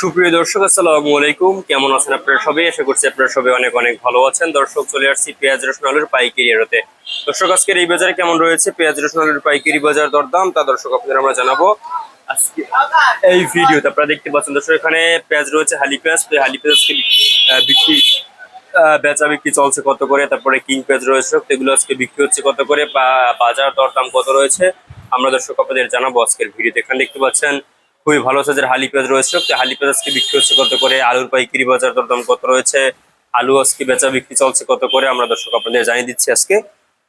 সুপ্রিয় দর্শক, আসসালামু আলাইকুম। কেমন আছেন আপনারা সবাই? আশা করছি আপনারা সবাই অনেক অনেক ভালো আছেন। দর্শক, চলে আসছি পেঁয়াজ রসুন আলুর পাইকারি এরোতে দর্শক, আজকের এই বাজারে কেমন রয়েছে? পেঁয়াজ রসুন আলুর পাইকারি বাজার দরদাম, তা দর্শক আপনাদের আমরা জানাব। আজকে এই ভিডিওতে আপনারা দেখতে পাচ্ছেন, দর্শক, এখানে পেঁয়াজ রয়েছে, হালি পেঁয়াজ। তো হালি পেঁয়াজ আজকে বিক্রি বেচা বিক্রি চলছে কত করে? তারপরে কিং পেঁয়াজ রয়েছে এগুলো আজকে বিক্রি হচ্ছে কত করে? বাজার দরদাম কত রয়েছে? আমরা দর্শক আপনাদের জানাব আজকের ভিডিওতে। এখানে দেখতে পাচ্ছেন খুবই ভালো সাইজের হালি পেঁয়াজ রয়েছে। তো হালি পেঁয়াজ আজকে বিক্রি হচ্ছে কত করে? আলুর পাইকারি বাজার দরদাম কত রয়েছে? আলু আজকে বেচা বিক্রি চলছে কত করে? আমরা দর্শক আপনাদের জানিয়ে দিচ্ছি আজকে।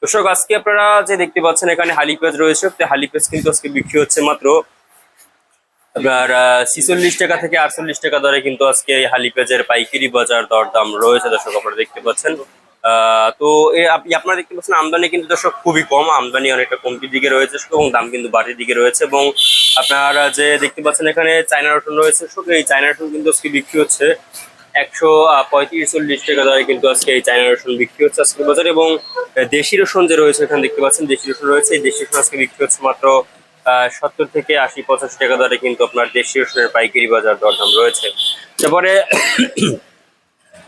দর্শক, আজকে আপনারা যে দেখতে পাচ্ছেন এখানে হালি পেঁয়াজ রয়েছে। তো হালি পেঁয়াজ কিন্তু আজকে বিক্রি হচ্ছে মাত্র আপনার ছিচল্লিশ টাকা থেকে আটচল্লিশ টাকা দরে কিন্তু আজকে এই হালি পেঁয়াজের পাইকারি বাজার দরদাম রয়েছে। দর্শক, আপনারা দেখতে পাচ্ছেন। তো আপনারা দেখতে পাচ্ছেন, আমদানি কিন্তু দর্শক খুবই কম। আমদানি অনেকটা কমতির দিকে রয়েছে, এবং দাম কিন্তু বাড়ির দিকে রয়েছে, এবং আপনারা যে দেখতে পাচ্ছেন এখানে চায়না রসুন রয়েছে। এই চায়না রসুন কিন্তু আজকে বিক্রি হচ্ছে একশো পঁয়ত্রিশ, চল্লিশ টাকা দরে কিন্তু আজকে এই চায়না রসুন বিক্রি হচ্ছে আজকে বাজারে, এবং দেশি রসুন যে রয়েছে এখানে দেখতে পাচ্ছেন, দেশি রসুন রয়েছে। এই দেশি রসুন আজকে বিক্রি হচ্ছে মাত্র সত্তর থেকে আশি, পঁচাশি টাকা দরে কিন্তু আপনার দেশি রসুনের পাইকারি বাজার দরদাম রয়েছে। তারপরে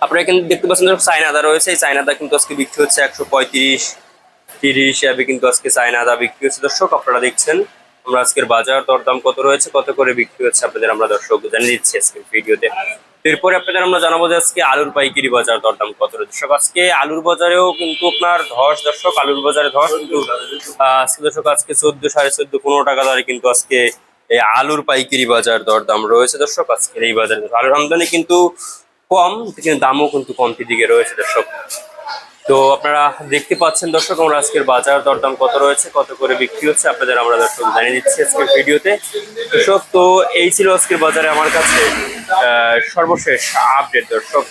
আপনারা এখানে দেখতে পাচ্ছেন যে চায়না আদা রয়েছে। এই চায়না আদা কিন্তু আজকে বিক্রি হচ্ছে একশো পঁয়ত্রিশ, তিরিশ হিসাবে কিন্তু আজকে চায়না আদা বিক্রি হচ্ছে। দর্শক, আপনারা দেখছেন আমরা আজকের বাজার দরদাম কত রয়েছে, কত করে বিক্রি হচ্ছে আপনাদের আমরা দর্শক জানিয়ে দিচ্ছি আজকে ভিডিওতে। এরপরে আপনাদের আমরা জানাব যে আজকে আলুর পাইকারি বাজার দরদাম কত রয়েছে। দর্শক, আজকে আলুর বাজারেও কিন্তু আপনার ধস, দর্শক, আলুর বাজারে ধস কিন্তু আজকে দর্শক, আজকে চোদ্দ, সাড়ে চোদ্দ, পনেরো টাকা দরে কিন্তু আজকে এই আলুর পাইকারি বাজার দরদাম রয়েছে। দর্শক, আজকের এই বাজারে আলুর আমদানি কিন্তু কম, কিন্তু দামও কিন্তু কমতির দিকে রয়েছে দর্শক। তো আপনারা দেখতে পাচ্ছেন দর্শক, আমরা আজকের বাজার দরদাম কত রয়েছে, কত করে বিক্রি হচ্ছে, আপনাদের আমরা দর্শক জানিয়ে দিচ্ছি আজকের ভিডিওতে। দর্শক, তো এই ছিল আজকের বাজারে আমার কাছে সর্বশেষ আপডেট দর্শক।